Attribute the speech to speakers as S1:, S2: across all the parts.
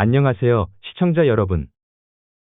S1: 안녕하세요, 시청자 여러분.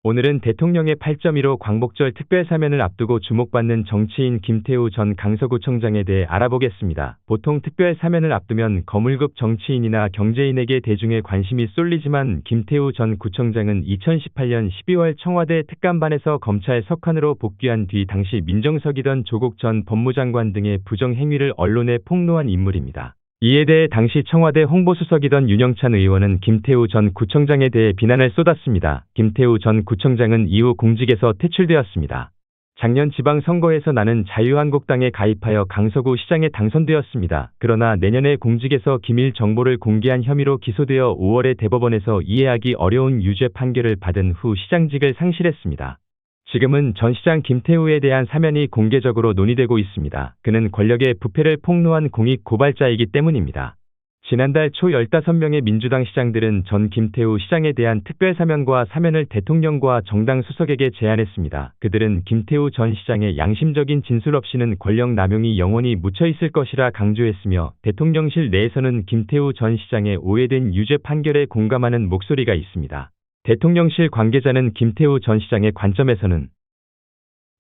S1: 오늘은 대통령의 8.15 광복절 특별 사면을 앞두고 주목받는 정치인 김태우 전 강서구청장에 대해 알아보겠습니다. 보통 특별 사면을 앞두면 거물급 정치인이나 경제인에게 대중의 관심이 쏠리지만 김태우 전 구청장은 2018년 12월 청와대 특감반에서 검찰 석환으로 복귀한 뒤 당시 민정석이던 조국 전 법무장관 등의 부정 행위를 언론에 폭로한 인물입니다. 이에 대해 당시 청와대 홍보수석이던 윤영찬 의원은 김태우 전 구청장에 대해 비난을 쏟았습니다. 김태우 전 구청장은 이후 공직에서 퇴출되었습니다. 작년 지방선거에서 나는 자유한국당에 가입하여 강서구 시장에 당선되었습니다. 그러나 내년에 공직에서 기밀 정보를 공개한 혐의로 기소되어 5월에 대법원에서 이해하기 어려운 유죄 판결을 받은 후 시장직을 상실했습니다. 지금은 전 시장 김태우에 대한 사면이 공개적으로 논의되고 있습니다. 그는 권력의 부패를 폭로한 공익 고발자이기 때문입니다. 지난달 초 15명의 민주당 시장들은 전 김태우 시장에 대한 특별 사면과 사면을 대통령과 정당 수석에게 제안했습니다. 그들은 김태우 전 시장의 양심적인 진술 없이는 권력 남용이 영원히 묻혀 있을 것이라 강조했으며 대통령실 내에서는 김태우 전 시장의 오해된 유죄 판결에 공감하는 목소리가 있습니다. 대통령실 관계자는 김태우 전 시장의 관점에서는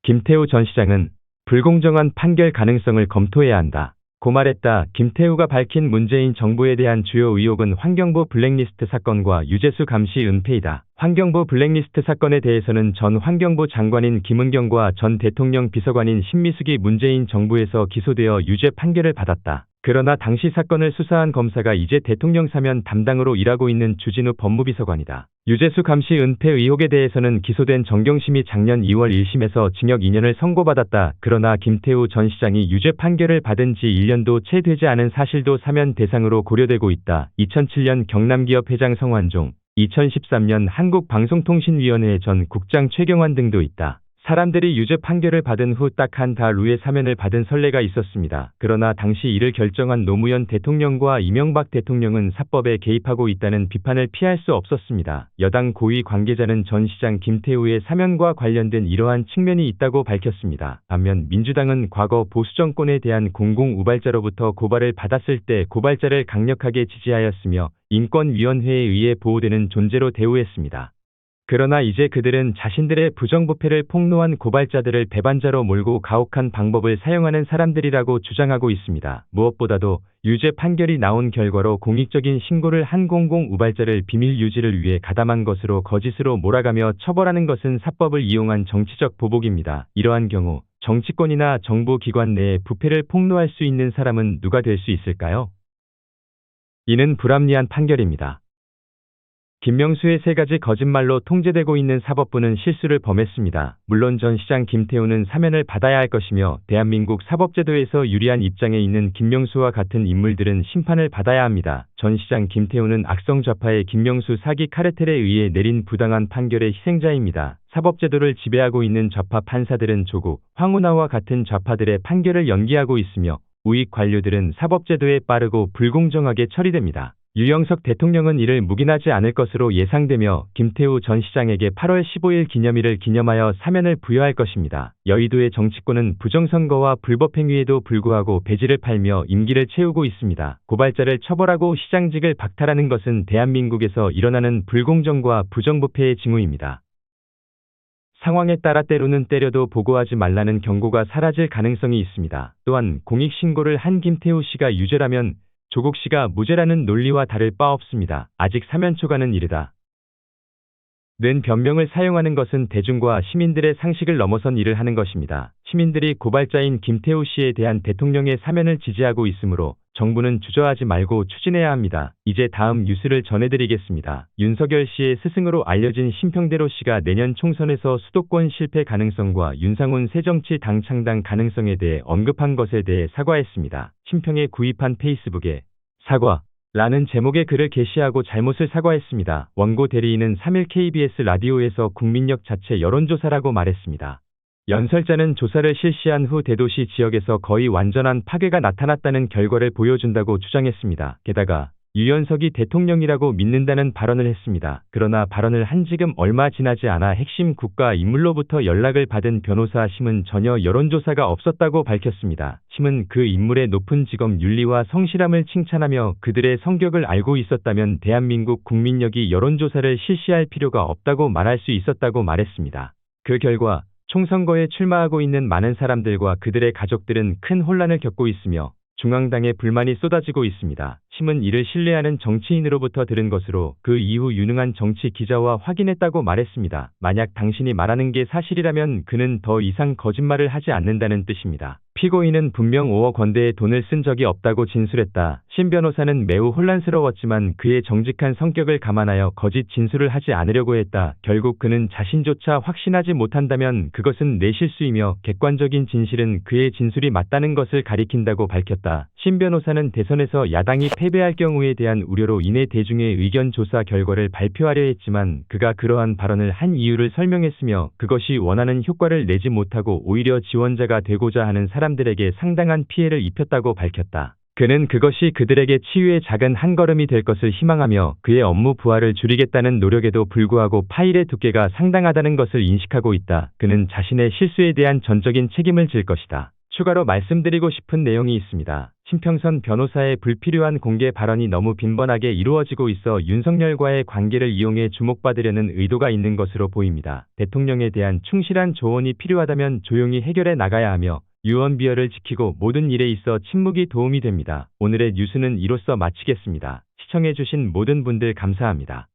S1: 김태우 전 시장은 불공정한 판결 가능성을 검토해야 한다. 고 말했다. 김태우가 밝힌 문재인 정부에 대한 주요 의혹은 환경부 블랙리스트 사건과 유재수 감시 은폐이다. 환경부 블랙리스트 사건에 대해서는 전 환경부 장관인 김은경과 전 대통령 비서관인 신미숙이 문재인 정부에서 기소되어 유죄 판결을 받았다. 그러나 당시 사건을 수사한 검사가 이제 대통령 사면 담당으로 일하고 있는 주진우 법무비서관이다. 유재수 감시 은폐 의혹에 대해서는 기소된 정경심이 작년 2월 1심에서 징역 2년을 선고받았다. 그러나 김태우 전 시장이 유죄 판결을 받은 지 1년도 채 되지 않은 사실도 사면 대상으로 고려되고 있다. 2007년 경남기업 회장 성환종, 2013년 한국방송통신위원회 전 국장 최경환 등도 있다. 사람들이 유죄 판결을 받은 후 딱 한 달 후에 사면을 받은 선례가 있었습니다. 그러나 당시 이를 결정한 노무현 대통령과 이명박 대통령은 사법에 개입하고 있다는 비판을 피할 수 없었습니다. 여당 고위 관계자는 전 시장 김태우의 사면과 관련된 이러한 측면이 있다고 밝혔습니다. 반면 민주당은 과거 보수 정권에 대한 공공 우발자로부터 고발을 받았을 때 고발자를 강력하게 지지하였으며 인권위원회에 의해 보호되는 존재로 대우했습니다. 그러나 이제 그들은 자신들의 부정부패를 폭로한 고발자들을 배반자로 몰고 가혹한 방법을 사용하는 사람들이라고 주장하고 있습니다. 무엇보다도 유죄 판결이 나온 결과로 공익적인 신고를 한 공공 우발자를 비밀 유지를 위해 가담한 것으로 거짓으로 몰아가며 처벌하는 것은 사법을 이용한 정치적 보복입니다. 이러한 경우 정치권이나 정부 기관 내에 부패를 폭로할 수 있는 사람은 누가 될 수 있을까요? 이는 불합리한 판결입니다. 김명수의 세 가지 거짓말로 통제되고 있는 사법부는 실수를 범했습니다. 물론 전 시장 김태우는 사면을 받아야 할 것이며 대한민국 사법제도에서 유리한 입장에 있는 김명수와 같은 인물들은 심판을 받아야 합니다. 전 시장 김태우는 악성 좌파의 김명수 사기 카르텔에 의해 내린 부당한 판결의 희생자입니다. 사법제도를 지배하고 있는 좌파 판사들은 조국, 황운하와 같은 좌파들의 판결을 연기하고 있으며 우익 관료들은 사법제도에 빠르고 불공정하게 처리됩니다. 유영석 대통령은 이를 묵인하지 않을 것으로 예상되며 김태우 전 시장에게 8월 15일 기념일을 기념하여 사면을 부여할 것입니다. 여의도의 정치권은 부정선거와 불법행위에도 불구하고 배지를 팔며 임기를 채우고 있습니다. 고발자를 처벌하고 시장직을 박탈하는 것은 대한민국에서 일어나는 불공정과 부정부패의 징후입니다. 상황에 따라 때로는 때려도 보고하지 말라는 경고가 사라질 가능성이 있습니다. 또한 공익신고를 한 김태우 씨가 유죄라면 조국 씨가 무죄라는 논리와 다를 바 없습니다. 아직 사면 초과는 이르다. 는 변명을 사용하는 것은 대중과 시민들의 상식을 넘어선 일을 하는 것입니다. 시민들이 고발자인 김태우 씨에 대한 대통령의 사면을 지지하고 있으므로 정부는 주저하지 말고 추진해야 합니다. 이제 다음 뉴스를 전해드리겠습니다. 윤석열 씨의 스승으로 알려진 심평대로 씨가 내년 총선에서 수도권 실패 가능성과 윤상훈 새정치 당 창당 가능성에 대해 언급한 것에 대해 사과했습니다. 심평에 구입한 페이스북에 사과 라는 제목의 글을 게시하고 잘못을 사과했습니다. 원고 대리인은 3일 KBS 라디오에서 국민력 자체 여론조사라고 말했습니다. 연설자는 조사를 실시한 후 대도시 지역에서 거의 완전한 파괴가 나타났다는 결과를 보여준다고 주장했습니다. 게다가 유연석이 대통령이라고 믿는다는 발언을 했습니다. 그러나 발언을 한 지금 얼마 지나지 않아 핵심 국가 인물로부터 연락을 받은 변호사 심은 전혀 여론조사가 없었다고 밝혔습니다. 심은 그 인물의 높은 직업 윤리와 성실함을 칭찬하며 그들의 성격을 알고 있었다면 대한민국 국민력이 여론조사를 실시할 필요가 없다고 말할 수 있었다고 말했습니다. 그 결과 총선거에 출마하고 있는 많은 사람들과 그들의 가족들은 큰 혼란을 겪고 있으며 중앙당에 불만이 쏟아지고 있습니다. 심은 이를 신뢰하는 정치인으로부터 들은 것으로 그 이후 유능한 정치 기자와 확인했다고 말했습니다. 만약 당신이 말하는 게 사실이라면 그는 더 이상 거짓말을 하지 않는다는 뜻입니다. 피고인은 분명 5억 원대의 돈을 쓴 적이 없다고 진술했다. 신 변호사는 매우 혼란스러웠지만 그의 정직한 성격을 감안하여 거짓 진술을 하지 않으려고 했다. 결국 그는 자신조차 확신하지 못한다면 그것은 내 실수이며 객관적인 진실은 그의 진술이 맞다는 것을 가리킨다고 밝혔다. 신 변호사는 대선에서 야당이 패배할 경우에 대한 우려로 인해 대중의 의견 조사 결과를 발표하려 했지만 그가 그러한 발언을 한 이유를 설명했으며 그것이 원하는 효과를 내지 못하고 오히려 지원자가 되고자 하는 사람들에게 상당한 피해를 입혔다고 밝혔다. 그는 그것이 그들에게 치유의 작은 한 걸음이 될 것을 희망하며 그의 업무 부하를 줄이겠다는 노력에도 불구하고 파일의 두께가 상당하다는 것을 인식하고 있다. 그는 자신의 실수에 대한 전적인 책임을 질 것이다. 추가로 말씀드리고 싶은 내용이 있습니다. 심평선 변호사의 불필요한 공개 발언이 너무 빈번하게 이루어지고 있어 윤석열과의 관계를 이용해 주목받으려는 의도가 있는 것으로 보입니다. 대통령에 대한 충실한 조언이 필요하다면 조용히 해결해 나가야 하며 유언비어를 지키고 모든 일에 있어 침묵이 도움이 됩니다. 오늘의 뉴스는 이로써 마치겠습니다. 시청해주신 모든 분들 감사합니다.